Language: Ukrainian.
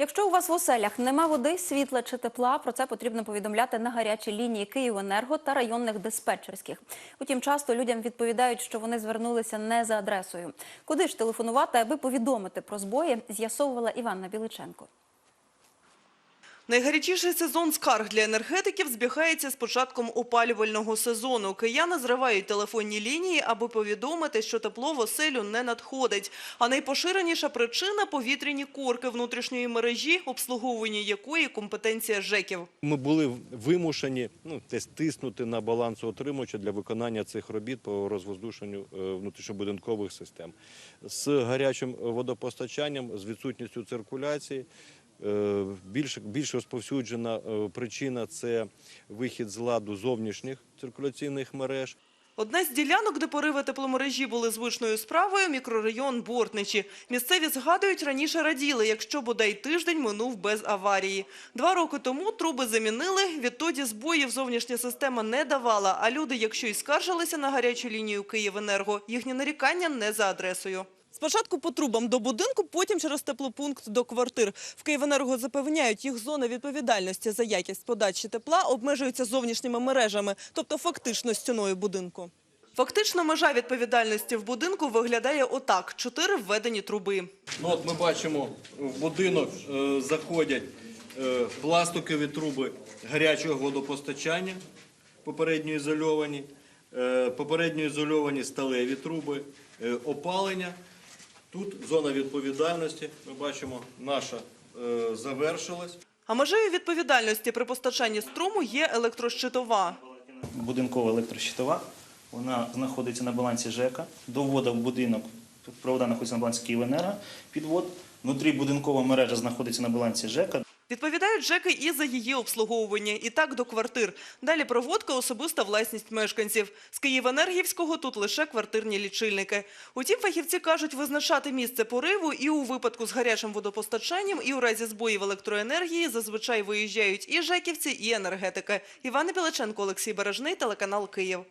Якщо у вас в оселях нема води, світла чи тепла, про це потрібно повідомляти на гарячі лінії Київенерго та районних диспетчерських. Утім, часто людям відповідають, що вони звернулися не за адресою. Куди ж телефонувати, аби повідомити про збої, з'ясовувала Іванна Біличенко. Найгарячіший сезон скарг для енергетиків збігається з початком опалювального сезону. Кияни зривають телефонні лінії, аби повідомити, що тепло в оселю не надходить. А найпоширеніша причина – повітряні корки внутрішньої мережі, обслуговування якої – компетенція ЖЕКів. Ми були вимушені ну, десь тиснути на балансоотримувача для виконання цих робіт по розвоздушенню е, внутрішньобудинкових систем. З гарячим водопостачанням, з відсутністю циркуляції. Е, Більш, більш розповсюджена е, причина – це вихід з ладу зовнішніх циркуляційних мереж. Одна з ділянок, де пориви тепломережі були звичною справою – мікрорайон Бортничі. Місцеві згадують, раніше раділи, якщо бодай тиждень минув без аварії. Два роки тому труби замінили, відтоді збоїв зовнішня система не давала, а люди, якщо й скаржилися на гарячу лінію Київенерго, їхні нарікання не за адресою. Спочатку по трубам до будинку, потім через теплопункт до квартир. В Київенерго запевняють, їх зона відповідальності за якість подачі тепла обмежується зовнішніми мережами, тобто фактично стіною будинку. Фактично межа відповідальності в будинку виглядає отак – чотири введені труби. Ну, от ми бачимо, в будинок е, заходять е, пластикові труби гарячого водопостачання, попередньо ізольовані, е, попередньо ізольовані сталеві труби, е, опалення. Тут зона відповідальності, ми бачимо, наша е, завершилась. А межею відповідальності при постачанні струму є електрощитова. будинкова електрощитова. Вона знаходиться на балансі ЖЕКа. Довода в будинок провода знаходиться на балансі Київенерго. Підвод. Внутрі будинкова мережа знаходиться на балансі ЖЕКа. Відповідають ЖЕКи і за її обслуговування, і так до квартир. Далі проводка – особиста власність мешканців. З Київенергівського тут лише квартирні лічильники. Утім, фахівці кажуть, визначати місце пориву і у випадку з гарячим водопостачанням, і у разі збоїв електроенергії зазвичай виїжджають і ЖЕКівці, і енергетики. Івана Біличенко, Олексій Бережний, телеканал «Київ».